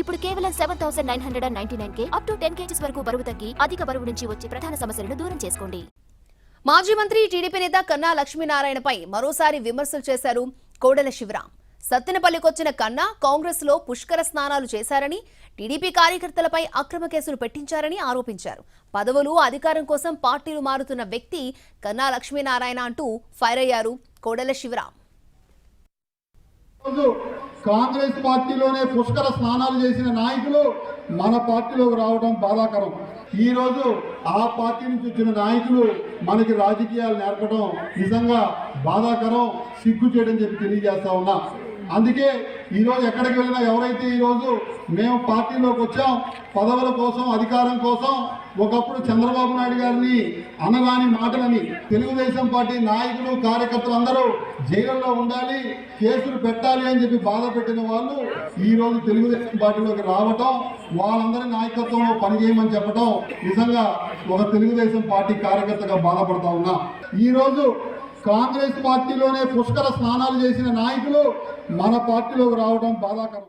ఇప్పుడు కేవలం seven thousand nine hundred and ninety nine K up to ten kgs వరకు బరువు తగ్గి అధిక బరువు నుంచి వచ్చే ప్రధాన సమస్యలను దూరం చేసుకోండి. మాజీ మంత్రి టీడీపీ నేత కన్నా లక్ష్మీనారాయణపై మరోసారి విమర్శలు చేశారు కోడెల శివరాం సత్తెనపల్లికొచ్చిన కన్నా కాంగ్రెస్లో పుష్కర స్నానాలు చేశారని టీడీపీ కార్యకర్తలపై అక్రమ కేసులు పెట్టించారని ఆరోపించారు. పదవులు అధికారం కోసం పార్టీలు మారుతున్న వ్యక్తి కన్నా లక్ష్మీనారాయణ అంటూ ఫైర్ అయ్యారు కోడెల శివరాం కాంగ్రెస్ పార్టీలోనే పుష్కర స్నానాలు చేసిన నాయకులు మన పార్టీలోకి రావడం బాధాకరం. ఈరోజు ఆ పార్టీ నుంచి వచ్చిన నాయకులు మనకి రాజకీయాలు నేర్పడం నిజంగా బాధాకరం సిగ్గు చేయడం చెప్పి తెలియజేస్తా ఉన్నా. అందుకే ఈరోజు ఎక్కడికి వెళ్ళినా ఎవరైతే ఈరోజు మేము పార్టీలోకి వచ్చాం పదవుల కోసం అధికారం కోసం ఒకప్పుడు చంద్రబాబు నాయుడు గారిని అనరాని మాటలని తెలుగుదేశం పార్టీ నాయకులు కార్యకర్తలు అందరూ జైలులో ఉండాలి కేసులు పెట్టాలి అని చెప్పి బాధ పెట్టిన వాళ్ళు ఈరోజు తెలుగుదేశం పార్టీలోకి రావటం వాళ్ళందరి నాయకత్వంలో పనిచేయమని చెప్పటం నిజంగా ఒక తెలుగుదేశం పార్టీ కార్యకర్తగా బాధపడతా ఉన్నా. ఈరోజు కాంగ్రెస్ పార్టీలోనే పుష్కర స్నానాలు చేసిన నాయకులు మన పార్టీలోకి రావడం బాధాకరం.